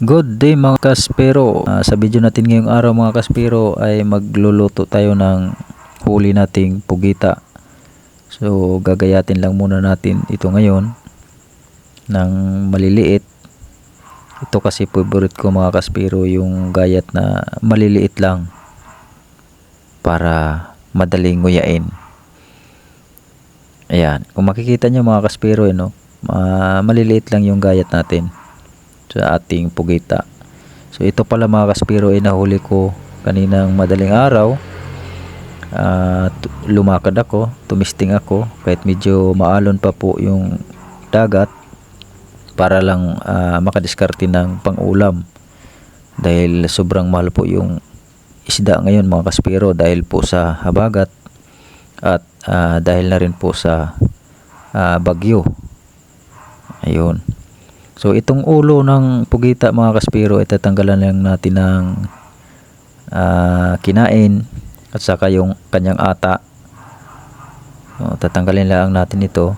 Good day mga kaspero. Ah, sa video natin ngayong araw mga kaspero ay magluluto tayo ng huli nating pugita. So gagayatin lang muna natin ito ngayon ng maliliit. Ito kasi favorite ko mga kaspero yung gayat na maliliit lang para madaling nguyain. Ayan, kung makikita nyo mga kaspero, eh, no? ma- maliliit lang yung gayat natin sa ating pugita. So ito pala mga kaspiro ay nahuli ko kaninang madaling araw. At lumakad ako, tumisting ako kahit medyo maalon pa po yung dagat para lang ah, makadiskarte ng pang-ulam. Dahil sobrang mahal po yung isda ngayon mga kaspiro dahil po sa habagat at ah, dahil na rin po sa ah, bagyo. Ayun. So itong ulo ng pugita mga kaspiro ay tatanggalan lang natin ng ah, kinain at saka yung kanyang ata. So, tatanggalin lang natin ito.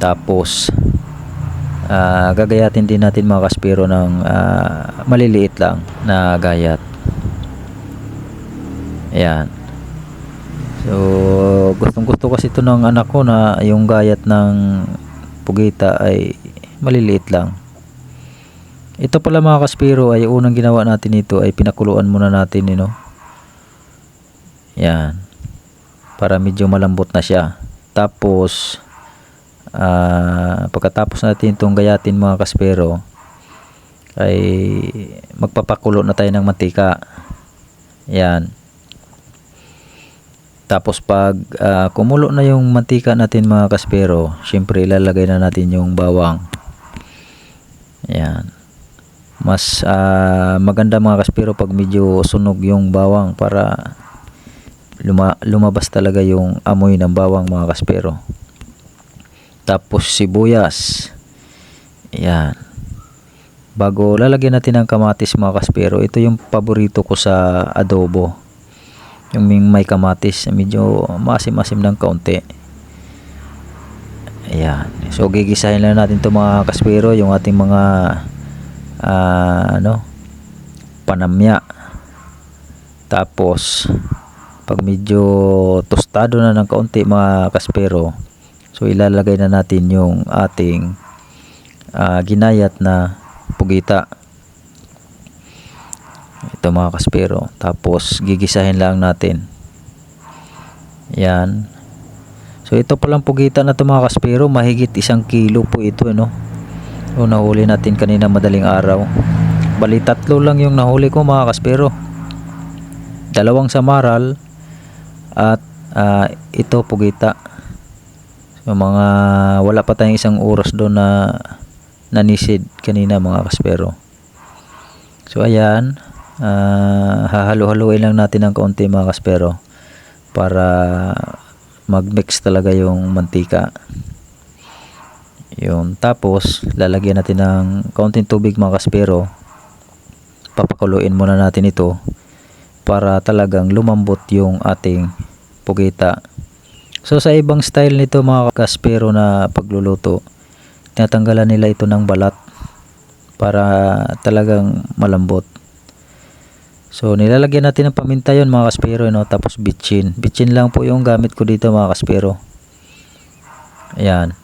Tapos ah, gagayatin din natin mga kaspiro ng ah, maliliit lang na gayat. Ayan. So gustong gusto kasi ito ng anak ko na yung gayat ng pugita ay maliliit lang. Ito pala mga kaspiro ay unang ginawa natin ito ay pinakuluan muna natin you know. Yan. Para medyo malambot na siya. Tapos ah, pagkatapos natin itong gayatin mga kaspero ay magpapakulo na tayo ng mantika. Yan. Tapos pag ah, kumulo na yung mantika natin mga kaspero, syempre ilalagay na natin yung bawang. Yan. Mas ah, maganda mga kaspero pag medyo sunog yung bawang para luma- lumabas talaga yung amoy ng bawang mga kaspero. Tapos sibuyas. Yan. Bago lalagyan natin ng kamatis mga kaspero, ito yung paborito ko sa adobo yung may kamatis medyo masim-masim ng kaunti ayan. So gigisahin lang natin to mga kaspero yung ating mga ah, ano panamya. Tapos pag medyo tostado na ng kaunti mga kaspero so ilalagay na natin yung ating ah, ginayat na pugita. Ito mga kaspero tapos gigisahin lang natin. Yan so ito palang pugita na ito mga kaspero mahigit isang kilo po ito no? O nahuli natin kanina madaling araw. Bali tatlo lang yung nahuli ko mga kaspero. Dalawang samaral at ah, ito pugita. So mga wala pa tayong isang oras doon na nanisid kanina mga kaspero. So ayan Ah, hahalo-haluin lang natin ng kaunti mga kaspero para mag-mix talaga yung mantika. Yun. Tapos, lalagyan natin ng kaunting tubig mga kaspero. Papakuluin muna natin ito para talagang lumambot yung ating pugita. So, sa ibang style nito mga kaspero na pagluluto, tinatanggalan nila ito ng balat para talagang malambot. So nilalagyan natin ng paminta yon mga kaspero no? tapos bitchin. Bitchin lang po yung gamit ko dito mga kaspero. Ayan.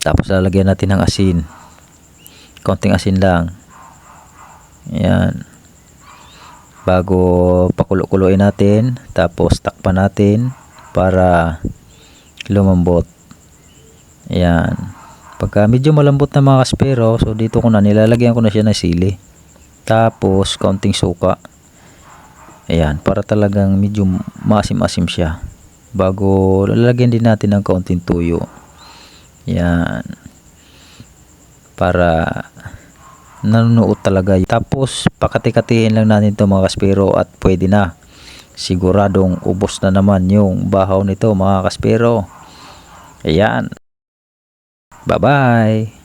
Tapos lalagyan natin ng asin. Konting asin lang. Ayan. Bago pakulo-kuloyin natin, tapos takpan natin para lumambot. Ayan. Pagka medyo malambot na mga kaspero, so dito ko na nilalagyan ko na siya ng sili. Tapos kaunting suka. Ayan, para talagang medyo masim-asim siya. Bago lalagyan din natin ng kaunting tuyo. Ayan. Para nanunuot talaga. Tapos pakati-katihin lang natin ito mga kaspero at pwede na. Siguradong ubos na naman yung bahaw nito mga kaspero. Ayan. Bye-bye.